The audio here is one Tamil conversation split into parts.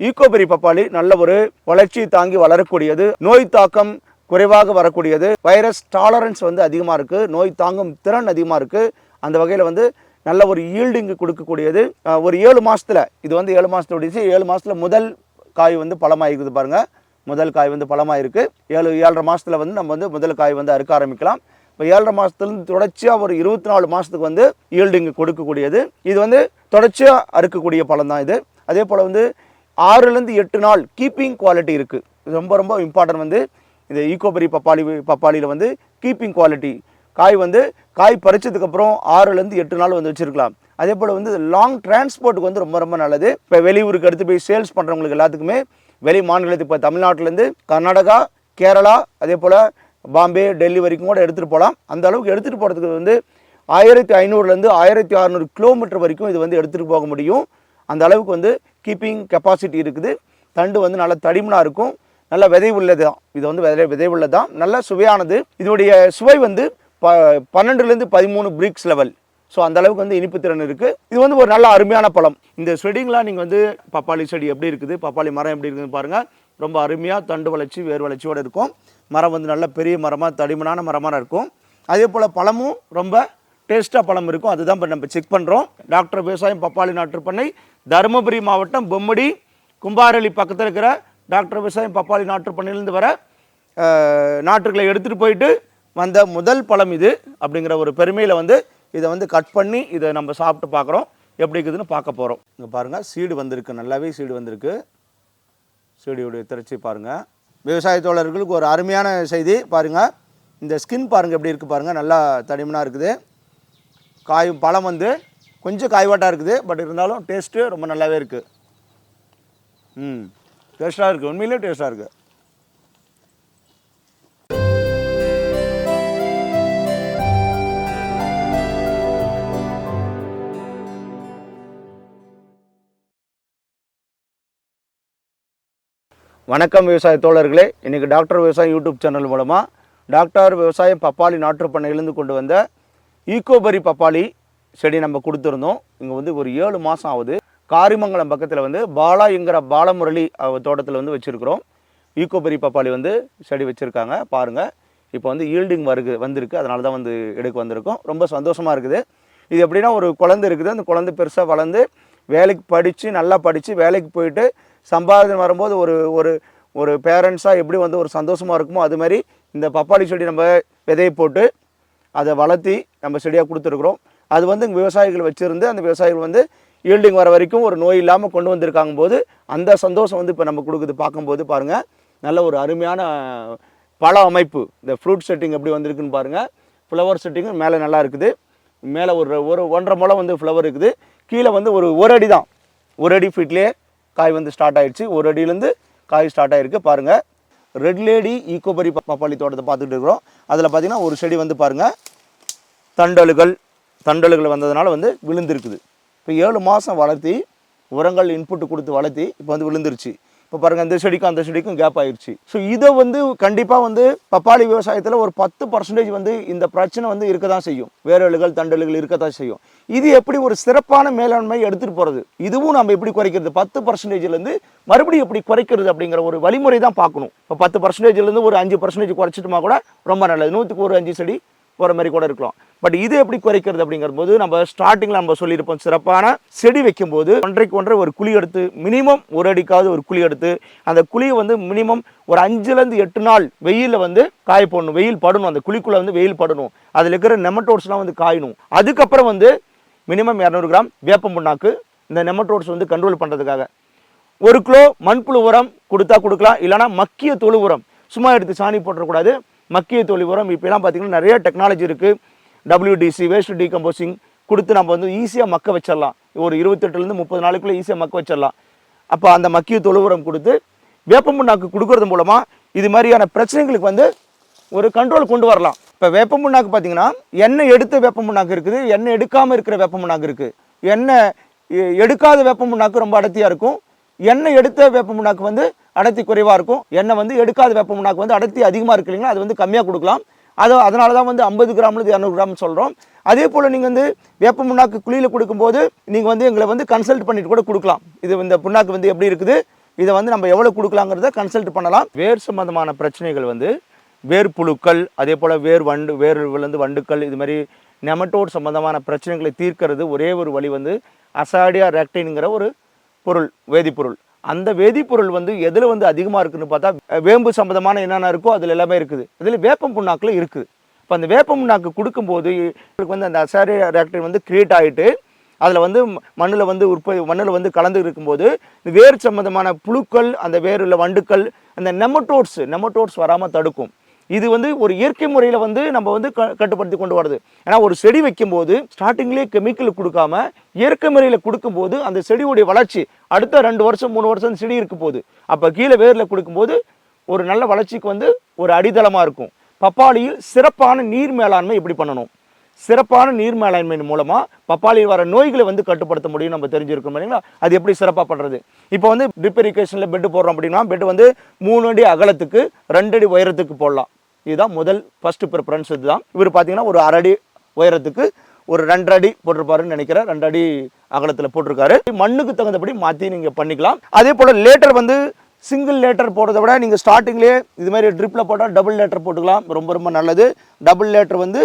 ஈக்கோபெரி பப்பாளி நல்ல ஒரு வளர்ச்சி தாங்கி வளரக்கூடியது. நோய் தாக்கம் குறைவாக வரக்கூடியது. வைரஸ் டாலரன்ஸ் வந்து அதிகமாக இருக்குது நோய் தாங்கும் திறன் அதிகமாக இருக்குது அந்த வகையில் வந்து நல்ல ஒரு ஈல்டிங்கு கொடுக்கக்கூடியது. ஒரு ஏழு மாதத்தில் இது வந்து ஏழு மாதத்தோடிச்சு ஏழு மாதத்தில் முதல் காய் வந்து பழமாயிருக்குது பாருங்கள் முதல் காய் வந்து பழமாயிருக்கு. ஏழு ஏழரை மாதத்தில் வந்து நம்ம வந்து முதல் காய் வந்து அறுக்க ஆரம்பிக்கலாம். இப்போ ஏழரை மாதத்துலேருந்து தொடர்ச்சியாக ஒரு இருபத்தி நாலு மாதத்துக்கு வந்து ஈல்டிங்கு கொடுக்கக்கூடியது. இது வந்து தொடர்ச்சியாக அறுக்கக்கூடிய பழம் தான் இது. அதே போல் வந்து ஆறுலேருந்து எட்டு நாள் கீப்பிங் குவாலிட்டி இருக்குது இது ரொம்ப ரொம்ப இம்பார்ட்டன்ட் வந்து இந்த ஈகோபெரி பப்பாளி பப்பாளியில் வந்து கீப்பிங் குவாலிட்டி காய் வந்து காய் பறிச்சதுக்கப்புறம் ஆறுலேருந்து எட்டு நாள் வந்து வச்சுருக்கலாம். அதே போல் வந்து லாங் டிரான்ஸ்போர்ட்டுக்கு வந்து ரொம்ப ரொம்ப நல்லது. இப்போ வெளியூருக்கு எடுத்து போய் சேல்ஸ் பண்ணுறவங்களுக்கு எல்லாத்துக்குமே வெளி மாநிலத்துக்கு இப்போ தமிழ்நாட்டிலேருந்து கர்நாடகா கேரளா அதே போல் பாம்பே டெல்லி வரைக்கும் கூட எடுத்துகிட்டு போகலாம். அந்த அளவுக்கு எடுத்துகிட்டு போகிறதுக்கு வந்து ஆயிரத்தி ஐநூறுலேருந்து ஆயிரத்தி அறநூறு கிலோமீட்டர் வரைக்கும் இது வந்து எடுத்துகிட்டு போக முடியும். அந்த அளவுக்கு வந்து கீப்பிங் கெப்பாசிட்டி இருக்குது. தண்டு வந்து நல்ல தடிமனாக இருக்கும். நல்ல விதை உள்ளது தான் இது வந்து விதை விதை உள்ளது தான் நல்ல சுவையானது. இதனுடைய சுவை வந்து ப பன்னெண்டுலேருந்து பதிமூணு பிரிக்ஸ் லெவல் ஸோ அந்த அளவுக்கு வந்து இனிப்பு திறன் இருக்குது இது வந்து ஒரு நல்ல அருமையான பழம். இந்த செடிங்களாம் நீங்கள் வந்து பப்பாளி செடி எப்படி இருக்குது பப்பாளி மரம் எப்படி இருக்குதுன்னு பாருங்கள் ரொம்ப அருமையாக தண்டு வளர்ச்சி வேர் வளர்ச்சியோடு இருக்கும். மரம் வந்து நல்ல பெரிய மரமாக தடிமனான மரமாக இருக்கும். அதே போல் பழமும் ரொம்ப டேஸ்ட்டாக பழம் இருக்கும். அதுதான் இப்போ நம்ம செக் பண்ணுறோம் டாக்டர் விவசாயம் பப்பாளி நாட்டுப்பண்ணை தருமபுரி மாவட்டம் பொம்மடி கும்பாரளி பக்கத்தில் இருக்கிற டாக்டர் விவசாயம் பப்பாளி நாட்டுப்பண்ணையிலேருந்து வர நாற்றுகளை எடுத்துகிட்டு போயிட்டு வந்த முதல் பழம் இது அப்படிங்கிற ஒரு பெருமையில் வந்து இதை வந்து கட் பண்ணி இதை நம்ம சாப்பிட்டு பார்க்குறோம். எப்படி இருக்குதுன்னு பார்க்க போகிறோம் இங்கே பாருங்கள் சீடு வந்திருக்கு. நல்லாவே சீடு வந்திருக்கு. செடியுடைய திரைச்சி பாருங்கள் விவசாய தோழர்களுக்கு ஒரு அருமையான செய்தி பாருங்கள் இந்த ஸ்கின் பாருங்கள் எப்படி இருக்குது பாருங்கள் நல்லா தடிமனாக இருக்குது. காயும் பழம் வந்து கொஞ்சம் காய்வாட்டாக இருக்குது பட் இருந்தாலும் டேஸ்ட்டு ரொம்ப நல்லாவே இருக்குது ம் டேஸ்ட்டாக இருக்குது உண்மையிலே டேஸ்ட்டாக இருக்குது வணக்கம் விவசாய தோழர்களே. இன்றைக்கி டாக்டர் விவசாயம் யூடியூப் சேனல் மூலமாக டாக்டர் விவசாயம் பப்பாளி நாற்று பண்ணையிலேருந்து கொண்டு வந்த ஈக்கோபரி பப்பாளி செடி நம்ம கொடுத்துருந்தோம். இங்கே வந்து ஒரு ஏழு மாதம் ஆகுது. காரிமங்கலம் பக்கத்தில் வந்து பாலா என்கிற பாலமுரளி தோட்டத்தில் வந்து வச்சுருக்கிறோம். ஈக்கோபரி பப்பாளி வந்து செடி வச்சுருக்காங்க. பாருங்கள் இப்போ வந்து ஈல்டிங் வருது வந்திருக்கு. அதனால தான் வந்து எடுக்க வந்திருக்கோம். ரொம்ப சந்தோஷமாக இருக்குது. இது எப்படின்னா ஒரு குழந்தை இருக்குது. அந்த குழந்தை பெருசாக வளர்ந்து வேலைக்கு படித்து நல்லா படித்து வேலைக்கு போயிட்டு சம்பாதனை வரும்போது ஒரு ஒரு ஒரு பேரண்ட்ஸாக எப்படி வந்து ஒரு சந்தோஷமாக இருக்குமோ அது மாதிரி இந்த பப்பாளி செடி நம்ம விதையை போட்டு அதை வளர்த்தி நம்ம செடியாக கொடுத்துருக்குறோம். அது வந்து விவசாயிகள் வச்சுருந்து அந்த விவசாயிகள் வந்து ஈல்டிங் வர வரைக்கும் ஒரு நோய் இல்லாமல் கொண்டு வந்திருக்காங்க போது அந்த சந்தோஷம் வந்து இப்போ நம்ம கொடுக்குது பார்க்கும்போது பாருங்கள் நல்ல ஒரு அருமையான பழ அமைப்பு. இந்த ஃப்ரூட் செட்டிங் எப்படி வந்திருக்குன்னு பாருங்கள் ஃப்ளவர் செட்டிங்கும் மேலே நல்லா இருக்குது. மேலே ஒரு ஒரு ஒன்றரை முளம் வந்து ஃப்ளவர் இருக்குது. கீழே வந்து ஒரு ஒரு அடி தான். ஒரு அடி ஃபீட்லேயே காய் வந்து ஸ்டார்ட் ஆகிடுச்சு ஒரு அடியிலேருந்து காய் ஸ்டார்ட் ஆகிருக்கு பாருங்கள் ரெட் லேடி ஈக்கோபரி பப்பாளி தோட்டத்தை பார்த்துட்டு இருக்கிறோம். அதில் பார்த்தீங்கன்னா ஒரு செடி வந்து பாருங்கள் தண்டலுகள் தண்டல்கள் வந்ததுனால வந்து விழுந்திருக்குது. இப்போ ஏழு மாதம் வளர்த்தி உரங்கள் இன்புட் கொடுத்து வளர்த்தி இப்போ வந்து விழுந்துருச்சு. இப்போ பாருங்கள் இந்த செடிக்கும் அந்த செடிக்கும் கேப் ஆயிடுச்சு ஸோ இதை வந்து கண்டிப்பாக வந்து பப்பாளி விவசாயத்தில் ஒரு பத்து பர்சன்டேஜ் வந்து இந்த பிரச்சனை வந்து இருக்க தான் செய்யும். வேரழுகள் தண்டலுகள் இருக்க தான் செய்யும். இது எப்படி ஒரு சிறப்பான மேலாண்மை எடுத்துகிட்டு போகிறது இதுவும் நம்ம எப்படி குறைக்கிறது? பத்து பர்சன்டேஜ்லேருந்து மறுபடியும் எப்படி குறைக்கிறது அப்படிங்கிற ஒரு வழிமுறை தான் பார்க்கணும். இப்போ பத்து பர்சன்டேஜ்லேருந்து ஒரு அஞ்சு பர்சன்டேஜ் குறைச்சிட்டுமா கூட ரொம்ப நல்லது. நூற்றுக்கு ஒரு அஞ்சு செடி போகிற மாதிரி கூட இருக்கலாம். பட் இது எப்படி குறைக்கிறது அப்படிங்கிற போது நம்ம ஸ்டார்டிங்கில் நம்ம சொல்லியிருப்போம் சிறப்பான செடி வைக்கும்போது ஒன்றைக்கு ஒன்றை ஒரு குழி எடுத்து மினிமம் ஒரு அடிக்காவது ஒரு குழி எடுத்து அந்த குழியை வந்து மினிமம் ஒரு அஞ்சுலேருந்து எட்டு நாள் வெயிலில் வந்து காய போடணும். வெயில் படணும். அந்த குழிக்குள்ளே வந்து வெயில் படணும். அதில் இருக்கிற நெமட்டோட்ஸ்லாம் வந்து காயணும். அதுக்கப்புறம் வந்து மினிமம் இரநூறு கிராம் வேப்பம் புண்ணாக்கு இந்த நெமட்டோட்ஸ் வந்து கண்ட்ரோல் பண்ணுறதுக்காக ஒரு கிலோ மண்புழு உரம் கொடுத்தா கொடுக்கலாம். இல்லைனா மக்கிய தொழு உரம். சும்மா எடுத்து சாணி போட்டுறக்கூடாது. மக்கிய தொழு உரம் இப்போலாம் பார்த்திங்கன்னா நிறைய டெக்னாலஜி இருக்குது டபிள்யூடிசி வேஸ்ட் டீகம்போசிங் கொடுத்து நம்ம வந்து ஈஸியாக மக்க வச்சிடலாம். ஒரு இருபத்தெட்டுலேருந்து முப்பது நாளைக்குள்ளே ஈஸியாக மக்க வச்சிடலாம். அப்போ அந்த மக்கிய தொழு உரம் கொடுத்து வேப்பம்புண்ணாக்கு கொடுக்கறது மூலமாக இது மாதிரியான பிரச்சனைகளுக்கு வந்து ஒரு கண்ட்ரோல் கொண்டு வரலாம். இப்போ வேப்பம்புண்ணாக்கு பார்த்தீங்கன்னா எண்ணெய் எடுத்த வேப்பம்புண்ணாக்கு இருக்குது எண்ணெய் எடுக்காமல் இருக்கிற வேப்பம்புண்ணாக்கு இருக்குது எண்ணெய் எ- எடுக்காத வேப்பம்புண்ணாக்கு ரொம்ப அடர்த்தியாக இருக்கும். எண்ணெய் எடுத்த வேப்பம்புண்ணாக்கு வந்து அடர்த்தி குறைவாக இருக்கும். எண்ணெய் வந்து எடுக்காத வேப்ப புண்ணாக்கு வந்து அடர்த்தி அதிகமாக இருக்கு இல்லைங்களா? அது வந்து கம்மியாக கொடுக்கலாம். அது அதனால தான் வந்து ஐம்பது கிராம்லேருந்து இரநூறு கிராம் சொல்கிறோம் அதே போல் நீங்கள் வந்து வேப்ப முன்னாக்கு குழியில் கொடுக்கும்போது நீங்கள் வந்து எங்களை வந்து கன்சல்ட் பண்ணிட்டு கூட கொடுக்கலாம். இது இந்த புண்ணாக்கு வந்து எப்படி இருக்குது? இதை வந்து நம்ம எவ்வளோ கொடுக்கலாங்கிறத கன்சல்ட் பண்ணலாம். வேர் சம்மந்தமான பிரச்சனைகள் வந்து வேர் புழுக்கள் அதே போல் வேர் வண்டு வேர்லேருந்து வண்டுக்கள் இது மாதிரி நெமட்டோட் சம்மந்தமான பிரச்சனைகளை தீர்க்கிறது ஒரே ஒரு வழி வந்து அசாடியா ரெக்டின்ங்கிற ஒரு பொருள் வேதிப்பொருள். அந்த வேதிப்பொருள் வந்து எதில் வந்து அதிகமாக இருக்குதுன்னு பார்த்தா வேம்பு சம்பந்தமான என்னென்ன இருக்கோ அதில் எல்லாமே இருக்குது. அதில் வேப்பம் புண்ணாக்கில் இருக்குது இப்போ அந்த வேப்பம் புண்ணாக்கு கொடுக்கும்போது இவருக்கு வந்து அந்த அசாரி ரியாக்டர் வந்து கிரியேட் ஆகிட்டு அதில் வந்து மண்ணில் வந்து உற்பத்தி மண்ணில் வந்து கலந்து இருக்கும்போது இந்த வேர் சம்பந்தமான புழுக்கள் அந்த வேரில் வண்டுக்கள் அந்த நெமட்டோட்ஸ் நெமட்டோட்ஸ் வராமல் தடுக்கும். இது வந்து ஒரு இயற்கை முறையில் வந்து நம்ம வந்து க கட்டுப்படுத்தி கொண்டு வரது ஏன்னா ஒரு செடி வைக்கும்போது ஸ்டார்டிங்லேயே கெமிக்கல் கொடுக்காம இயற்கை முறையில் கொடுக்கும்போது அந்த செடியுடைய வளர்ச்சி அடுத்த ரெண்டு வருஷம் மூணு வருஷம் செடி இருக்க போகுது. அப்போ கீழே வேரில் கொடுக்கும்போது ஒரு நல்ல வளர்ச்சிக்கு வந்து ஒரு அடித்தளமாக இருக்கும். பப்பாளியில் சிறப்பான நீர் மேலாண்மை எப்படி பண்ணணும்? சிறப்பான நீர் மேலாண்மையின் மூலமா பப்பாளியில் வர நோய்களை வந்து கட்டுப்படுத்த முடியும் நம்ம தெரிஞ்சிருக்கோம் இல்லைங்களா? அது எப்படி சிறப்பாக பண்ணுறது இப்போ வந்து ட்ரிப் இரிகேஷனில் பெட் போடுறோம் அப்படின்னா பெட் வந்து மூணு அடி அகலத்துக்கு ரெண்டு அடி உயரத்துக்கு போடலாம். இதுதான் முதல் ஃபர்ஸ்ட் ப்ரிஃபரன்ஸ் இதுதான். இவர் பார்த்தீங்கன்னா ஒரு அரை அடி உயரத்துக்கு ஒரு ரெண்டரை அடி போட்டிருப்பாருன்னு நினைக்கிறேன். ரெண்டு அடி அகலத்தில் போட்டிருக்காரு. மண்ணுக்கு தகுந்தபடி மாற்றி நீங்கள் பண்ணிக்கலாம். அதே போல் லேட்டர் வந்து சிங்கிள் லேட்டர் போடுறத விட நீங்கள் ஸ்டார்டிங்லேயே இது மாதிரி ட்ரிப்பில் போட்டால் டபுள் லேட்டர் போட்டுக்கலாம். ரொம்ப ரொம்ப நல்லது. டபுள் லேட்டர் வந்து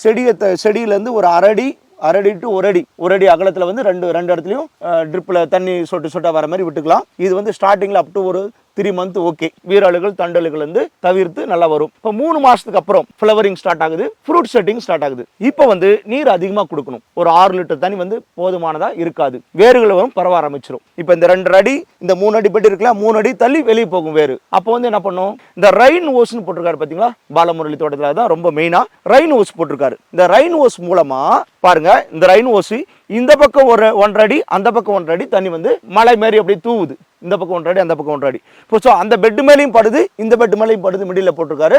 செடியை த செடியிலேருந்து ஒரு அரடி அரடி டு ஒரு அடி ஒரு அடி அகலத்தில் வந்து ரெண்டு ரெண்டு இடத்துலையும் ட்ரிப்பில் தண்ணி சொட்டு சொட்டாக வர மாதிரி விட்டுக்கலாம். இது வந்து ஸ்டார்டிங்கில் அப் டு ஒரு த்ரீ மந்த் ஓகே வீரலுகள் தண்டலுகள் வந்து தவிர்த்து நல்லா வரும். இப்போ மூணு மாசத்துக்கு அப்புறம் ஃப்ளவரிங் ஸ்டார்ட் ஆகுது ஃப்ரூட் செட்டிங் ஸ்டார்ட் ஆகுது. இப்போ வந்து நீர் அதிகமாக கொடுக்கணும். ஒரு ஆறு லிட்டர் தண்ணி வந்து போதுமானதாக இருக்காது. வேர்கள் வரும் பரவ ஆரம்பிச்சிடும் இப்போ இந்த ரெண்டு அடி இந்த மூணு அடி பெட் இருக்குல்ல மூணு அடி தள்ளி வெளியே போகும் வேறு. அப்போ வந்து என்ன பண்ணும்? இந்த ரைன் ஓஸ்னு போட்டிருக்காரு பார்த்தீங்களா? பாலமுரளி தோட்டத்தில் தான் ரொம்ப மெயினாக ரைன் ஓஸ் போட்டிருக்காரு. இந்த ரைன் ஓஸ் மூலமாக பாருங்கள் இந்த ரைன் ஓஸ் இந்த பக்கம் ஒரு ஒன்றரை அடி அந்த பக்கம் ஒன்றரை அடி தண்ணி வந்து மலை மாதிரி அப்படியே தூவுது. இந்த பக்கம் ஒன்றரை அடி அந்த பக்கம் ஒன்றரை அடி இப்போ ஸோ அந்த பெட்டு மேலேயும் படுது இந்த பெட் மேலேயும் படுது மிடில் போட்டிருக்காரு.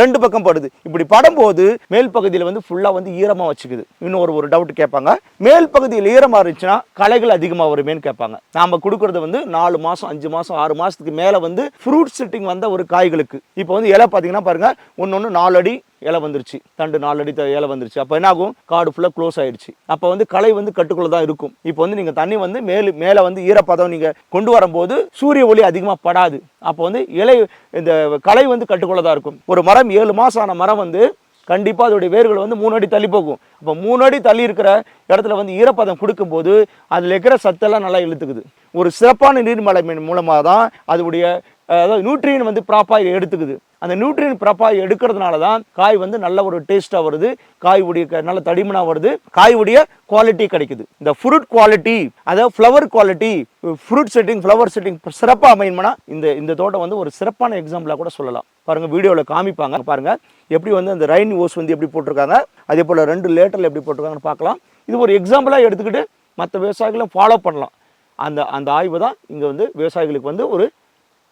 ரெண்டு பக்கம் படுது. இப்படி படும்போது மேல் பகுதியில் வந்து ஃபுல்லாக வந்து ஈரமாக வச்சுக்குது. இன்னும் ஒரு ஒரு டவுட் கேட்பாங்க. மேல் பகுதியில் ஈரமாக இருந்துச்சுன்னா களைகள் அதிகமாக வருமேன்னு கேட்பாங்க. நாம் கொடுக்குறது வந்து நாலு மாதம் அஞ்சு மாதம் ஆறு மாதத்துக்கு மேலே வந்து ஃப்ரூட் செட்டிங் வந்த ஒரு காய்களுக்கு. இப்போ வந்து இலை பார்த்தீங்கன்னா பாருங்கள் ஒன்று ஒன்று நாலு அடி இலை வந்துருச்சு. தண்டு நாலு அடி த- இலை வந்துருச்சு. அப்போ என்ன ஆகும் காடு ஃபுல்லாக க்ளோஸ் ஆயிடுச்சு. அப்போ வந்து களை வந்து கட்டுக்குள்ள தான் இருக்கும். இப்போ வந்து நீங்கள் தண்ணி வந்து மேலே மேலே வந்து ஈரப்பதம் நீங்கள் கொண்டு வரும்போது சூரிய ஒளி அதிகமாக படாது. அப்போ வந்து இலை இந்த களை வந்து கட்டுக்குள்ள தான் இருக்கும். ஒரு மரம் ஏழு மாதம் ஆன மரம் வந்து கண்டிப்பாக அதோடைய வேர்கள் வந்து மூணு அடி தள்ளி போகும். அப்போ மூணு அடி தள்ளி இருக்கிற இடத்துல வந்து ஈரப்பதம் கொடுக்கும்போது அதில் இருக்கிற சத்தெல்லாம் நல்லா இழுத்துக்குது. ஒரு சிறப்பான நீர்மலை மீன் மூலமாக தான் அதோடைய அதாவது நியூட்ரியன் வந்து ப்ராப்பாக எடுத்துக்குது. அந்த நியூட்ரியன் ப்ராப்பாக எடுக்கிறதுனால தான் காய் வந்து நல்ல ஒரு டேஸ்ட்டாக வருது. காய் உடைய க- நல்ல தடிமனாக வருது. காய் உடைய குவாலிட்டி கிடைக்குது. இந்த ஃப்ரூட் குவாலிட்டி அதாவது flower quality fruit setting flower setting சிறப்பாக அமையணும்னா இந்த இந்த தோட்டம் வந்து ஒரு சிறப்பான எக்ஸாம்பிளாக கூட சொல்லலாம். பாருங்கள் வீடியோவில் காமிப்பாங்க. பாருங்கள் எப்படி வந்து அந்த ரைன் ஓஸ் வந்து எப்படி போட்டிருக்காங்க. அதே போல் ரெண்டு லேட்டரில் எப்படி போட்டிருக்காங்கன்னு பார்க்கலாம். இது ஒரு எக்ஸாம்பிளாக எடுத்துக்கிட்டு மற்ற விவசாயிகளும் ஃபாலோ பண்ணலாம். அந்த அந்த ஆய்வு தான் இங்கே வந்து விவசாயிகளுக்கு வந்து ஒரு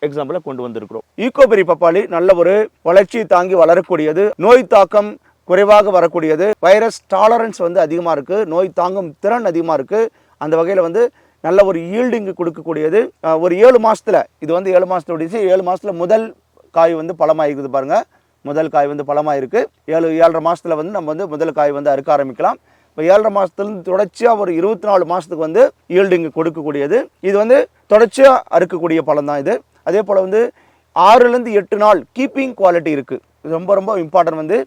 எக்ஸாம்பிளை கொண்டு வந்திருக்கிறோம். ஈகோபெரி பப்பாளி நல்ல ஒரு வளர்ச்சி தாங்கி வளரக்கூடியது. நோய் தாக்கம் குறைவாக வரக்கூடியது. வைரஸ் டாலரன்ஸ் வந்து அதிகமாக இருக்குது நோய் தாங்கும் திறன் அதிகமாக இருக்குது அந்த வகையில் வந்து நல்ல ஒரு ஈல்டிங்கு கொடுக்கக்கூடியது. ஒரு ஏழு மாதத்தில் இது வந்து ஏழு மாதத்தோட ஏழு மாதத்தில் முதல் காய் வந்து பழமாயிருக்குது பாருங்கள் முதல் காய் வந்து பழமாயிருக்கு. ஏழு ஏழரை மாதத்தில் வந்து நம்ம வந்து முதல் காய் வந்து அறுக்க ஆரம்பிக்கலாம். இப்போ ஏழரை மாதத்துலேருந்து தொடர்ச்சியாக ஒரு இருபத்தி நாலு மாதத்துக்கு வந்து ஈல்டிங்கு கொடுக்கக்கூடியது. இது வந்து தொடர்ச்சியாக அறுக்கக்கூடிய பழம் தான் இது. அதே போல் வந்து ஆறுலேருந்து எட்டு நாள் கீப்பிங் குவாலிட்டி இருக்குது இது ரொம்ப ரொம்ப இம்பார்ட்டன்ட் வந்து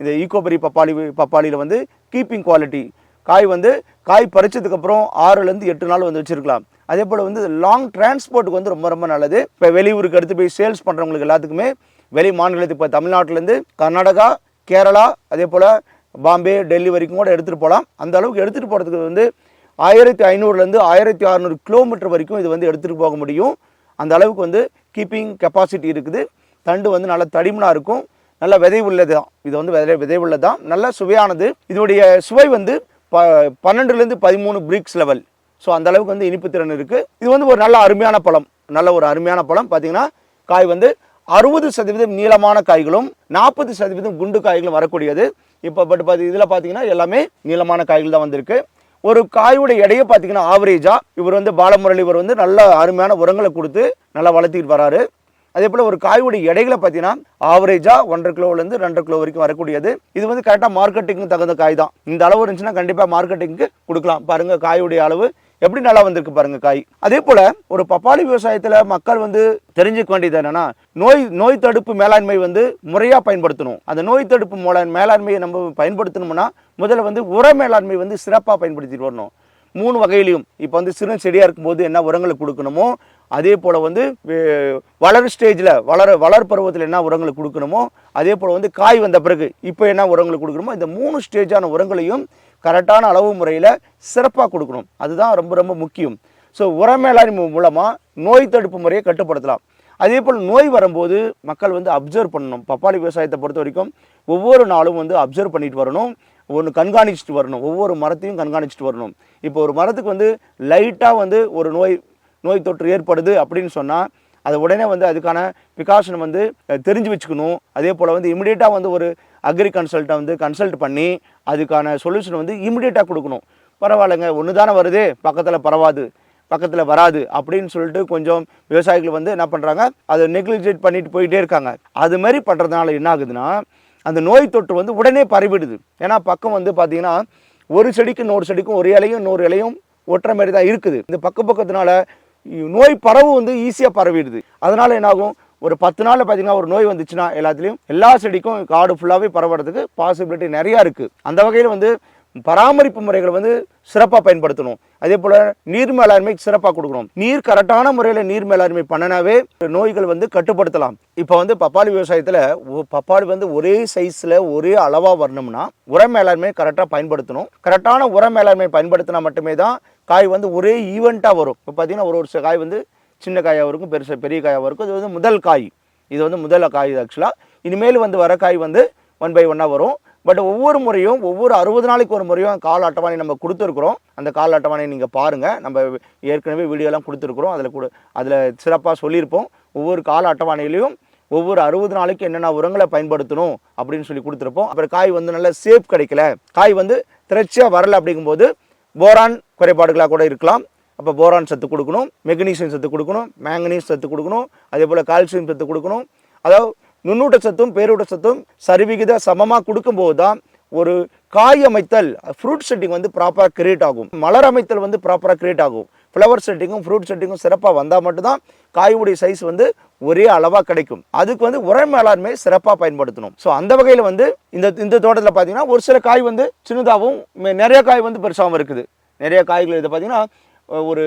இந்த ஈகோபெரி பப்பாளி பப்பாளியில் வந்து கீப்பிங் குவாலிட்டி காய் வந்து காய் பறிச்சதுக்கப்புறம் ஆறுலேருந்து எட்டு நாள் வந்து வச்சுருக்கலாம். அதே போல் வந்து லாங் டிரான்ஸ்போர்ட்டுக்கு வந்து ரொம்ப ரொம்ப நல்லது. இப்போ வெளியூருக்கு எடுத்து போய் சேல்ஸ் பண்ணுறவங்களுக்கு எல்லாத்துக்குமே வெளி மாநிலத்துக்கு இப்போ தமிழ்நாட்டிலேருந்து கர்நாடகா கேரளா அதே போல் பாம்பே டெல்லி வரைக்கும் கூட எடுத்துகிட்டு போகலாம். அந்த அளவுக்கு எடுத்துகிட்டு போகிறதுக்கு வந்து ஆயிரத்தி ஐநூறுலேருந்து ஆயிரத்தி அறநூறு கிலோமீட்டர் வரைக்கும் இது வந்து எடுத்துகிட்டு போக முடியும். அந்த அளவுக்கு வந்து கீப்பிங் கெப்பாசிட்டி இருக்குது. தண்டு வந்து நல்ல தடிமனாக இருக்கும். நல்ல விதை உள்ளது தான் இது வந்து விதை விதை உள்ளது தான் நல்ல சுவையானது. இதனுடைய சுவை வந்து ப பன்னெண்டுலேருந்து பதிமூணு பிரிக்ஸ் லெவல் ஸோ அந்த அளவுக்கு வந்து இனிப்பு திறன் இருக்குது இது வந்து ஒரு நல்ல அருமையான பழம். நல்ல ஒரு அருமையான பழம். பார்த்தீங்கன்னா காய் வந்து அறுபது சதவீதம் நீளமான காய்களும் நாற்பது சதவீதம் குண்டு காய்களும் வரக்கூடியது. இப்போ பட் பார்த்து இதில் பார்த்தீங்கன்னா எல்லாமே நீளமான காய்கள் தான் வந்திருக்கு. ஒரு காயோட எடையை பார்த்தீங்கன்னா ஆவரேஜாக இவர் வந்து பாலமுரளி இவர் வந்து நல்ல அருமையான உரங்களை கொடுத்து நல்லா வளர்த்திக்கிட்டு வராரு. அதே போல் ஒரு காயோட எடைகளை பார்த்தீங்கன்னா ஆவரேஜாக ஒன்றரை கிலோலேருந்து ரெண்டரை கிலோ வரைக்கும் வரக்கூடியது. இது வந்து கரெக்டாக மார்க்கெட்டிங்கு தகுந்த காய் தான். இந்த அளவு இருந்துச்சுன்னா கண்டிப்பாக மார்க்கெட்டிங்க்கு கொடுக்கலாம். பாருங்கள் காயுடைய அளவு எப்படி நல்லா வந்திருக்கு பாருங்க காய். அதே போல ஒரு பப்பாளி விவசாயத்துல மக்கள் வந்து தெரிஞ்சுக்க வேண்டியது என்னன்னா நோய் நோய் தடுப்பு மேலாண்மை வந்து முறையா பயன்படுத்தணும். அந்த நோய் தடுப்பு மூல மேலாண்மையை நம்ம பயன்படுத்தணும்னா முதல்ல வந்து உர மேலாண்மை வந்து சிறப்பாக பயன்படுத்திட்டு வரணும். மூணு வகையிலையும். இப்போ வந்து சிறு செடியாக இருக்கும்போது என்ன உரங்களை கொடுக்கணுமோ அதே போல் வந்து வளர் ஸ்டேஜில் வளர வளர் பருவத்தில் என்ன உரங்களை கொடுக்கணுமோ அதே போல் வந்து காய் வந்த பிறகு இப்போ என்ன உரங்களை கொடுக்கணுமோ இந்த மூணு ஸ்டேஜான உரங்களையும் கரெக்டான அளவு முறையில் சிறப்பாக கொடுக்கணும். அதுதான் ரொம்ப ரொம்ப முக்கியம். ஸோ உர மேலாண்மை மூலமாக நோய் தடுப்பு முறையை கட்டுப்படுத்தலாம். அதே போல் நோய் வரும்போது மக்கள் வந்து அப்சர்வ் பண்ணணும். பப்பாளி விவசாயத்தை பொறுத்த வரைக்கும் ஒவ்வொரு நாளும் வந்து அப்சர்வ் பண்ணிட்டு வரணும். ஒன்று கண்காணிச்சுட்டு வரணும். ஒவ்வொரு மரத்தையும் கண்காணிச்சுட்டு வரணும். இப்போ ஒரு மரத்துக்கு வந்து லைட்டாக வந்து ஒரு நோய் நோய் தொற்று ஏற்படுது அப்படின்னு சொன்னால் அதை உடனே வந்து அதுக்கான பிகாஷன் வந்து தெரிஞ்சு வச்சுக்கணும். அதே போல் வந்து இமிடியேட்டாக வந்து ஒரு அக்ரி கன்சல்ட்டை வந்து கன்சல்ட் பண்ணி அதுக்கான சொல்யூஷன் வந்து இமிடியேட்டாக கொடுக்கணும். பரவாயில்லைங்க ஒன்று தானே வருது பக்கத்தில் பரவாது பக்கத்தில் வராது அப்படின்னு சொல்லிட்டு கொஞ்சம் விவசாயிகள் வந்து என்ன பண்ணுறாங்க அதை நெக்லிஜெக்ட் பண்ணிட்டு போயிட்டே இருக்காங்க. அது மாதிரி பண்ணுறதுனால என்ன ஆகுதுன்னா அந்த நோய் தொற்று வந்து உடனே பரவிடுது. ஏன்னா பக்கம் வந்து பார்த்தீங்கன்னா ஒரு செடிக்கு நூறு செடிக்கும் ஒரு இலையும் இன்னொரு இலையும் ஒட்டுற மாதிரி தான் இருக்குது. இந்த பக்க பக்கத்தினால நோய் பரவு வந்து ஈஸியாக பரவிடுது. அதனால் என்னாகும் ஒரு பத்து நாளில் பார்த்தீங்கன்னா ஒரு நோய் வந்துச்சுன்னா எல்லாத்துலேயும் எல்லா செடிக்கும் காடு ஃபுல்லாகவே பரவுறதுக்கு பாசிபிலிட்டி நிறையா இருக்குது அந்த வகையில் வந்து பராமரிப்பு முறைகளை வந்து சிறப்பாக பயன்படுத்தணும். அதே போல் நீர் மேலாண்மை சிறப்பாக கொடுக்கணும். நீர் கரெக்டான முறையில் நீர் மேலாண்மை பண்ணினாவே நோய்கள் வந்து கட்டுப்படுத்தலாம். இப்போ வந்து பப்பாளி விவசாயத்தில் பப்பாளி வந்து ஒரே சைஸில் ஒரே அளவாக வரணும்னா உர மேலாண்மை கரெக்டாக பயன்படுத்தணும். கரெக்டான உர மேலாண்மை பயன்படுத்தினா மட்டுமே தான் காய் வந்து ஒரே ஈவெண்ட்டாக வரும். இப்போ பார்த்தீங்கன்னா ஒரு ஒரு காய் வந்து சின்ன காயாக இருக்கும் பெருசு பெரிய காயாக இருக்கும் இது வந்து முதல் காய். இது வந்து முதல் காய் ஆக்சுவலாக இனிமேல் வந்து வர காய் வந்து ஒன் பை ஒன்னாக வரும். பட் ஒவ்வொரு முறையும் ஒவ்வொரு அறுபது நாளைக்கு ஒரு முறையும் கால் அட்டவணை நம்ம கொடுத்துருக்குறோம். அந்த கால் அட்டவணையை நீங்கள் பாருங்கள் நம்ம ஏற்கனவே வீடியோலாம் கொடுத்துருக்குறோம். அதில் கூட அதில் சிறப்பாக சொல்லியிருப்போம். ஒவ்வொரு கால அட்டவணையிலையும் ஒவ்வொரு அறுபது நாளைக்கு என்னென்ன உரங்களை பயன்படுத்தணும் அப்படின்னு சொல்லி கொடுத்துருப்போம். அப்புறம் காய் வந்து நல்ல சேஃப் கிடைக்கல. காய் வந்து திரட்சியாக வரல அப்படிங்கும்போது போரான் குறைபாடுகளாக கூட இருக்கலாம். அப்போ போரான் சத்து கொடுக்கணும் மெக்னீசியம் சத்து கொடுக்கணும் மேங்கனீஸ் சத்து கொடுக்கணும் அதே போல் கால்சியம் சத்து கொடுக்கணும். அதாவது நுண்ணூட்ட சத்தும் பேரூட்ட சத்தும் சரிவிகித சமமாக கொடுக்கும்போது தான் ஒரு காய் அமைத்தல் ஃப்ரூட் செட்டிங் வந்து ப்ராப்பராக கிரியேட் ஆகும். மலர் அமைத்தல் வந்து ப்ராப்பராக கிரியேட் ஆகும். ஃப்ளவர் செட்டிங்கும் ஃப்ரூட் செட்டிங்கும் சிறப்பாக வந்தால் மட்டும்தான் காயுடைய சைஸ் வந்து ஒரே அளவாக கிடைக்கும். அதுக்கு வந்து உர மேலாண்மை சிறப்பாக பயன்படுத்தணும். ஸோ அந்த வகையில் வந்து இந்த இந்த தோட்டத்தில் பார்த்தீங்கன்னா ஒரு சில காய் வந்து சின்னதாகவும் மே- நிறைய காய் வந்து பெருசாகவும் இருக்குது. நிறைய காய்கள் இதை பார்த்தீங்கன்னா ஒரு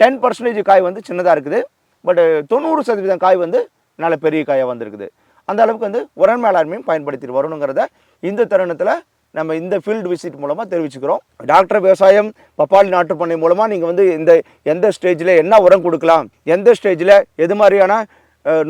டென் பர்சன்டேஜ் காய் வந்து சின்னதாக இருக்குது. பட் தொண்ணூறு சதவீதம் காய் வந்து நல்ல பெரிய காயாக வந்திருக்குது. அந்த அளவுக்கு வந்து உரம் மேலாண்மையும் பயன்படுத்திட்டு வரணுங்கிறத இந்த தருணத்தில் நம்ம இந்த ஃபீல்டு விசிட் மூலமாக தெரிவிச்சுக்கிறோம். டாக்டர் விவசாயம் பப்பாளி நாட்டு பண்ணை மூலமாக நீங்கள் வந்து இந்த எந்த ஸ்டேஜில் என்ன உரம் கொடுக்கலாம் எந்த ஸ்டேஜில் எது மாதிரியான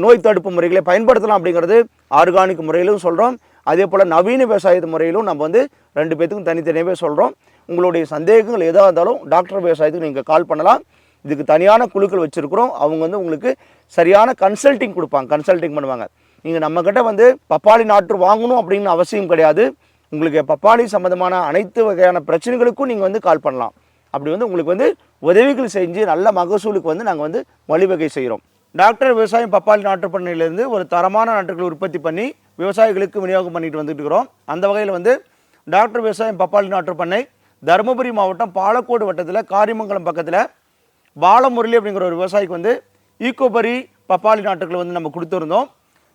நோய் தடுப்பு முறைகளை பயன்படுத்தலாம் அப்படிங்கிறது ஆர்கானிக் முறையிலும் சொல்கிறோம் அதே போல் நவீன விவசாய முறையிலும் நம்ம வந்து ரெண்டு பேர்த்துக்கும் தனித்தனியாகவே சொல்கிறோம் உங்களுடைய சந்தேகங்கள் எதாக இருந்தாலும் டாக்டர் விவசாயத்துக்கு நீங்கள் கால் பண்ணலாம். இதுக்கு தனியான குழுக்கள் வச்சுருக்குறோம். அவங்க வந்து உங்களுக்கு சரியான கன்சல்டிங் கொடுப்பாங்க. கன்சல்டிங் பண்ணுவாங்க. நீங்கள் நம்மக்கிட்ட வந்து பப்பாளி நாற்று வாங்கணும் அப்படின்னு அவசியம் கிடையாது. உங்களுக்கு பப்பாளி சம்மந்தமான அனைத்து வகையான பிரச்சனைகளுக்கும் நீங்கள் வந்து கால் பண்ணலாம். அப்படி வந்து உங்களுக்கு வந்து உதவிகள் செஞ்சு நல்ல மகசூலுக்கு வந்து நாங்கள் வந்து வழிவகை செய்கிறோம் டாக்டர் விவசாயம் பப்பாளி நாற்று பண்ணையிலேருந்து ஒரு தரமான நாட்டுகளை உற்பத்தி பண்ணி விவசாயிகளுக்கு விநியோகம் பண்ணிட்டு வந்துட்டு இருக்கிறோம். அந்த வகையில் வந்து டாக்டர் விவசாயம் பப்பாளி நாற்று பண்ணை தருமபுரி மாவட்டம் பாலக்கோடு வட்டத்தில் காரிமங்கலம் பக்கத்தில் பாலமுரளி அப்படிங்கிற ஒரு விவசாயிக்கு வந்து ஈக்கோபரி பப்பாளி நாட்டுகளை வந்து நம்ம கொடுத்துருந்தோம்.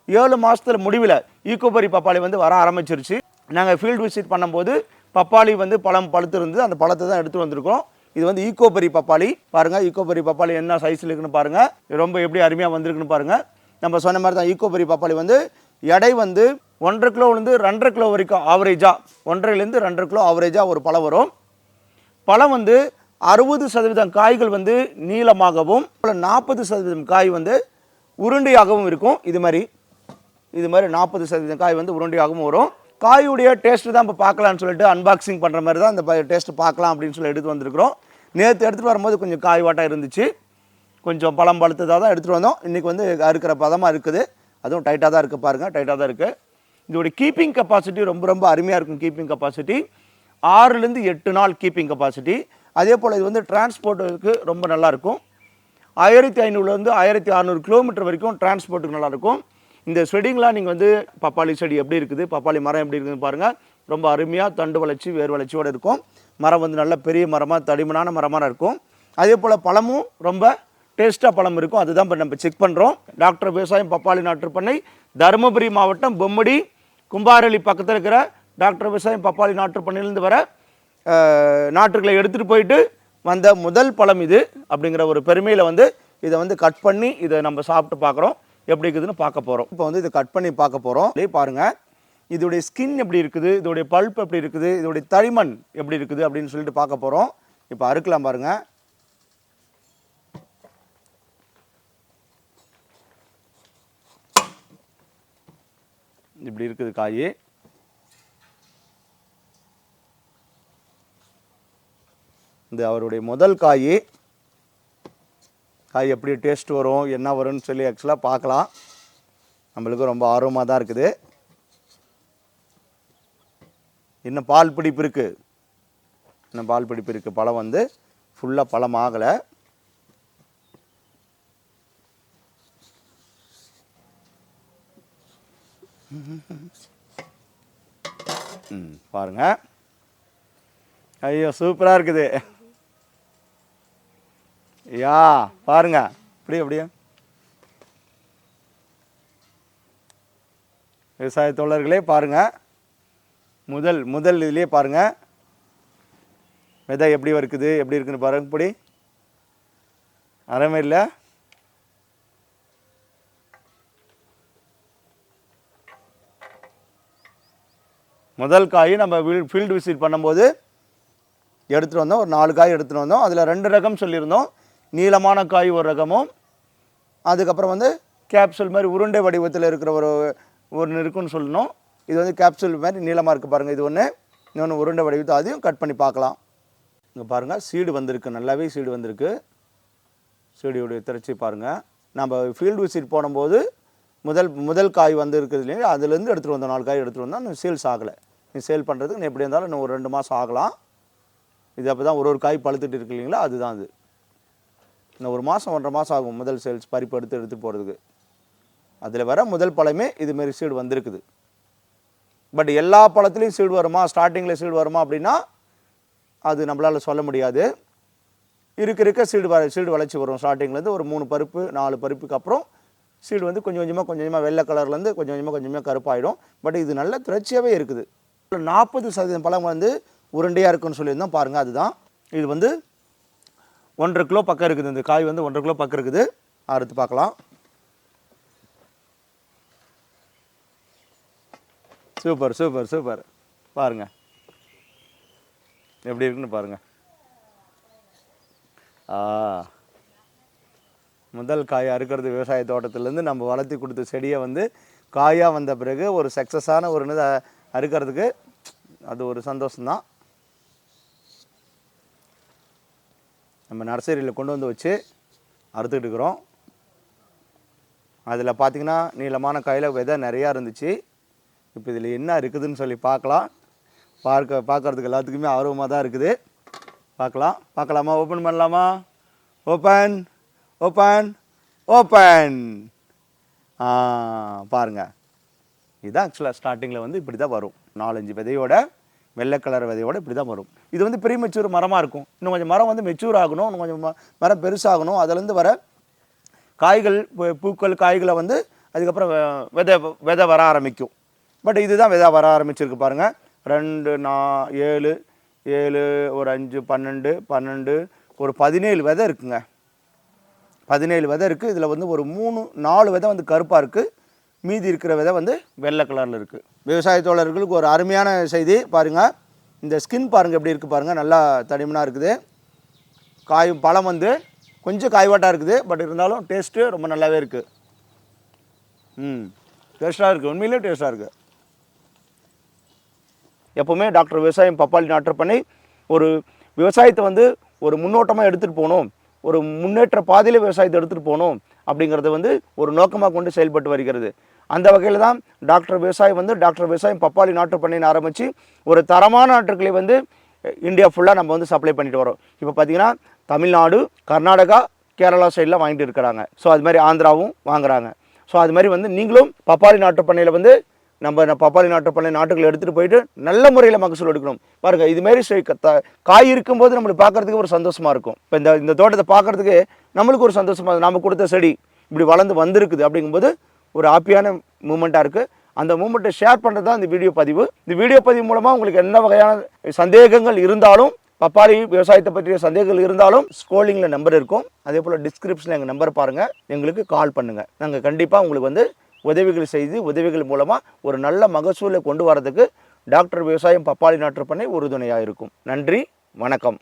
ஏழு மாதத்தில் முடிவில் ஈக்கோபரி பப்பாளி வந்து வர ஆரம்பிச்சிருச்சு. நாங்கள் ஃபீல்டு விசிட் பண்ணும்போது பப்பாளி வந்து பழம் பழுத்திருந்து அந்த பழத்தை தான் எடுத்து வந்திருக்கோம் இது வந்து ஈக்கோபரி பப்பாளி. பாருங்கள் ஈக்கோபரி பப்பாளி என்ன சைஸில் இருக்குன்னு பாருங்கள் ரொம்ப எப்படி அருமையாக வந்திருக்குன்னு பாருங்கள் நம்ம சொன்ன மாதிரி தான் ஈக்கோபரி பப்பாளி வந்து எடை வந்து ஒன்றரை கிலோலேருந்து ரெண்டரை கிலோ வரைக்கும் ஆவரேஜாக ஒன்றரைலேருந்து ரெண்டரை கிலோ ஆவரேஜாக ஒரு பழம் வரும். பழம் வந்து அறுபது சதவீதம் காய்கள் வந்து நீளமாகவும் நாற்பது சதவீதம் காய் வந்து உருண்டையாகவும் இருக்கும். இது மாதிரி இது மாதிரி நாற்பது சதவீதம் காய் வந்து உருண்டையாகவும் வரும். காயுடைய டேஸ்ட்டு தான் இப்போ பார்க்கலான்னு சொல்லிட்டு அன்பாக்சிங் பண்ணுற மாதிரி தான் இந்த டேஸ்ட்டு பார்க்கலாம் அப்படின்னு சொல்லி எடுத்து வந்திருக்கிறோம். நேற்று எடுத்துகிட்டு வரும்போது கொஞ்சம் காய் வாட்டாக இருந்துச்சு. கொஞ்சம் பழம் பழுத்ததாக தான் எடுத்துகிட்டு வந்தோம். இன்றைக்கி வந்து அறுக்கிற பதமாக இருக்குது. அதுவும் டைட்டாக தான் இருக்குது பாருங்கள் டைட்டாக தான் இருக்குது இதோட கீப்பிங் கெப்பாசிட்டி ரொம்ப ரொம்ப அருமையாக இருக்கும் கீப்பிங் கெப்பாசிட்டி ஆறுலேருந்து எட்டு நாள் கீப்பிங் கெப்பாசிட்டி அதே போல் இது வந்து டிரான்ஸ்போர்ட்டுக்கு ரொம்ப நல்லா இருக்கும். ஆயிரத்தி ஐநூறுலேருந்து ஆயிரத்தி அறநூறு கிலோமீட்டர் வரைக்கும் டிரான்ஸ்போர்ட்டுக்கு நல்லாயிருக்கும் இந்த செடிங்களாம் நீங்கள் வந்து பப்பாளி செடி எப்படி இருக்குது பப்பாளி மரம் எப்படி இருக்குதுன்னு பாருங்கள் ரொம்ப அருமையாக தண்டு வளர்ச்சி வேர் வளர்ச்சியோடு இருக்கும். மரம் வந்து நல்ல பெரிய மரமாக தடிமனான மரமாக இருக்கும். அதே போல் பழமும் ரொம்ப டேஸ்ட்டாக பழம் இருக்கும். அதுதான் இப்போ நம்ம செக் பண்ணுறோம் டாக்டர் விவசாயம் பப்பாளி நாட்டு பண்ணை தருமபுரி மாவட்டம் பொம்மடி கும்பாரளி பக்கத்தில் இருக்கிற டாக்டர் விவசாயம் பப்பாளி நாற்று பண்ணையிலேருந்து வர நாற்றுகளை எடுத்துகிட்டு போயிட்டு வந்த முதல் பழம் இது அப்படிங்கிற ஒரு பெருமையில் வந்து இதை வந்து கட் பண்ணி இதை நம்ம சாப்பிட்டு பார்க்குறோம். எப்படி இருக்குதுன்னு பார்க்க போகிறோம் இப்போ வந்து இதை கட் பண்ணி பார்க்க போகிறோம் பாருங்கள் இதோடைய ஸ்கின் எப்படி இருக்குது? இதோடைய பல்ப் எப்படி இருக்குது? இதோடைய தடிமன் எப்படி இருக்குது? அப்படின்னு சொல்லிட்டு பார்க்க போகிறோம் இப்போ அறுக்கலாம் பாருங்கள் இப்படி இருக்குது காய். இது அவருடைய முதல் காய். காய் எப்படி டேஸ்ட் வரும் என்ன வரும்னு சொல்லி ஆக்சுவலாக பார்க்கலாம். நம்மளுக்கு ரொம்ப ஆர்வமாக தான் இருக்குது. இன்னும் பால் பிடிப்பு இருக்குது இன்னும் பால் பிடிப்பு இருக்குது பழம் வந்து ஃபுல்லாக பழம் ஆகலை. ம் பாருங்க. ஐயோ சூப்பராக இருக்குது. யா பாருங்க. அப்படியே அப்படியே. விவசாய தோழர்களே பாருங்க. முதல் முதல் இதுலேயே பாருங்க. விதை எப்படி இருக்குது எப்படி இருக்குன்னு பாருங்க இப்படி. அறமே இல்லை? முதல் காய் நம்ம ஃபீல்டு விசிட் பண்ணும்போது எடுத்துகிட்டு வந்தோம். ஒரு நாலு காய் எடுத்துகிட்டு வந்தோம். அதில் ரெண்டு ரகம் சொல்லியிருந்தோம். நீளமான காய் ஒரு ரகமும். அதுக்கப்புறம் வந்து கேப்சூல் மாதிரி உருண்டை வடிவத்தில் இருக்கிற ஒரு ஒன்று இருக்குன்னு சொல்லணும் இது வந்து கேப்சூல் மாதிரி நீளமாக இருக்குது பாருங்கள் இது ஒன்று இன்னொன்று உருண்டை வடிவத்தை அதையும் கட் பண்ணி பார்க்கலாம். இங்கே பாருங்கள் சீடு வந்திருக்கு. நல்லாவே சீடு வந்திருக்கு. சீடியுடைய திரைச்சி பாருங்கள் நம்ம ஃபீல்டு விசிட் போடும்போது முதல் முதல் காய் வந்து இருக்குது இல்லையா? அதுலேருந்து எடுத்துகிட்டு வந்தோம். நாலு காய் எடுத்துகிட்டு வந்தோம். சேல்ஸ் ஆகலை. நீ சேல் பண்ணுறதுக்கு நீ எப்படி இருந்தாலும் இன்னும் ஒரு ரெண்டு மாதம் ஆகலாம். இது அப்போ தான் ஒரு ஒரு காய் பழுத்துட்டு இருக்கு இல்லைங்களா? அதுதான் அது. இன்னும் ஒரு மாதம் ஒன்றரை மாதம் ஆகும் முதல் சேல்ஸ் பறிப்பு எடுத்து எடுத்து போகிறதுக்கு அதில் வர முதல் பழமே இதுமாரி சீடு வந்திருக்குது. பட் எல்லா பழத்துலேயும் சீடு வருமா? ஸ்டார்டிங்கில் சீடு வருமா அப்படின்னா அது நம்மளால் சொல்ல முடியாது. இருக்க இருக்க சீடு வர சீடு வளர்ச்சி வரும். ஸ்டார்டிங்லேருந்து ஒரு மூணு பருப்பு நாலு பருப்புக்கு அப்புறம் சீடு வந்து கொஞ்சம் கொஞ்சமாக கொஞ்சம் கொஞ்சமாக வெள்ளை கலர்லேருந்து கொஞ்சம் கொஞ்சமாக கொஞ்சமாக கருப்பாயிடும். பட் இது நல்ல திரட்சியாகவே இருக்குது. நாற்பது சதவீதம் பழம் வந்து உருண்டையாக இருக்குன்னு சொல்லியிருந்தோம். பாருங்கள் அதுதான். இது வந்து ஒன்றரை கிலோ பக்கம் இருக்குது. இந்த காய் வந்து ஒன்றரை கிலோ பக்கம் இருக்குது. அறுத்து பார்க்கலாம். Super super super. பாருங்க. எப்படி இருக்குன்னு பாருங்கள் ஆ. முதல் காய் அறுக்கிறது விவசாய தோட்டத்துலேருந்து நம்ம வளர்த்தி கொடுத்த செடியை வந்து காயாக வந்த பிறகு ஒரு சக்ஸஸான ஒரு இதை அறுக்கிறதுக்கு அது ஒரு சந்தோஷம்தான். நம்ம நர்சரியில் கொண்டு வந்து வச்சு அறுத்துக்கிட்டு இருக்கிறோம். அதில் பார்த்தீங்கன்னா நீளமான கையில் விதை நிறையா இருந்துச்சு. இப்போ இதில் என்ன இருக்குதுன்னு சொல்லி பார்க்கலாம். பார்க்க பார்க்கறதுக்கு எல்லாத்துக்குமே ஆர்வமாக தான் இருக்குது. பார்க்கலாம். பார்க்கலாமா? ஓப்பன் பண்ணலாமா? ஓப்பன் ஓப்பன் ஓப்பன் ஆ இதுதான் ஆக்சுவலாக ஸ்டார்டிங்கில் வந்து இப்படி தான் வரும். நாலஞ்சு விதையோட வெள்ளை கலர் விதையோட இப்படி தான் வரும். இது வந்து பெரிய மெச்சூர் மரமாக இருக்கும். இன்னும் கொஞ்சம் மரம் வந்து மெச்சூர் ஆகணும். இன்னும் கொஞ்சம் மரம் பெருசாகணும். அதுலேருந்து வர காய்கள் பூ- பூக்கள் காய்களை வந்து அதுக்கப்புறம் விதை விதை வர ஆரம்பிக்கும். பட் இதுதான் விதை வர ஆரம்பிச்சிருக்கு பாருங்கள் ரெண்டு நா ஏழு ஏழு ஒரு அஞ்சு பன்னெண்டு பன்னெண்டு ஒரு பதினேழு விதை இருக்குங்க. பதினேழு விதை இருக்குது இதில் வந்து ஒரு மூணு நாலு விதை வந்து கருப்பாக இருக்குது மீதி இருக்கிற விதை வந்து வெள்ளை கலரில் இருக்குது விவசாய தோழர்களுக்கு ஒரு அருமையான செய்தி. பாருங்கள் இந்த ஸ்கின் பாருங்கள் எப்படி இருக்குது பாருங்கள் நல்லா தடிமனாக இருக்குது. காய் பழம் வந்து கொஞ்சம் காய்வாட்டாக இருக்குது. பட் இருந்தாலும் டேஸ்ட்டு ரொம்ப நல்லாவே இருக்குது ம். டேஸ்ட்டாக இருக்குது உண்மையிலே டேஸ்ட்டாக இருக்குது எப்போவுமே டாக்டர் விவசாயம் பப்பாளி நாட்டு பண்ணி ஒரு விவசாயத்தை வந்து ஒரு முன்னோட்டமாக எடுத்துகிட்டு போகணும். ஒரு முன்னேற்ற பாதையில் விவசாயத்தை எடுத்துகிட்டு போகணும் அப்படிங்கிறத வந்து ஒரு நோக்கமாக கொண்டு செயல்பட்டு வருகிறது. அந்த வகையில் தான் டாக்டர் விவசாயம் வந்து டாக்டர் விவசாயம் பப்பாளி நாட்டு பண்ணைன்னு ஆரம்பித்து ஒரு தரமான நாட்டுக்களை வந்து இந்தியா ஃபுல்லாக நம்ம வந்து சப்ளை பண்ணிட்டு வரோம். இப்போ பார்த்தீங்கன்னா தமிழ்நாடு கர்நாடகா கேரளா சைடில் வாங்கிட்டு இருக்கிறாங்க. ஸோ அது மாதிரி ஆந்திராவும் வாங்குறாங்க. ஸோ அது மாதிரி வந்து நீங்களும் பப்பாளி நாட்டு பண்ணையில் வந்து நம்ம பப்பாளி நாட்டு பண்ணை நாட்டுக்குள்ள எடுத்துகிட்டு போயிட்டு நல்ல முறையில் மகசூல் எடுக்கணும். பாருங்கள் இதுமாரி காய் இருக்கும்போது நம்மளுக்கு பார்க்கறதுக்கு ஒரு சந்தோஷமாக இருக்கும். இப்போ இந்த இந்த தோட்டத்தை பார்க்குறதுக்கு நம்மளுக்கு ஒரு சந்தோஷமா நம்ம கொடுத்த செடி இப்படி வளர்ந்து வந்திருக்குது அப்படிங்கும்போது ஒரு ஹாப்பியான மூமெண்ட்டாக இருக்குது அந்த மூமெண்ட்டை ஷேர் பண்ணுறது தான் இந்த வீடியோ பதிவு. இந்த வீடியோ பதிவு மூலமாக உங்களுக்கு என்ன வகையான சந்தேகங்கள் இருந்தாலும் பப்பாளி விவசாயத்தை பற்றிய சந்தேகங்கள் இருந்தாலும் ஸ்க்ரோலிங்கில் நம்பர் இருக்கும். அதே போல் டிஸ்கிரிப்ஷனில் எங்கள் நம்பர் பாருங்கள் எங்களுக்கு கால் பண்ணுங்கள் நாங்கள் கண்டிப்பாக உங்களுக்கு வந்து உதவிகள் செய்து உதவிகள் மூலமாக ஒரு நல்ல மகசூலை கொண்டு வரதுக்கு டாக்டர் விவசாயம் பப்பாளி நாட்டுப்பண்ணை உறுதுணையாக இருக்கும். நன்றி வணக்கம்.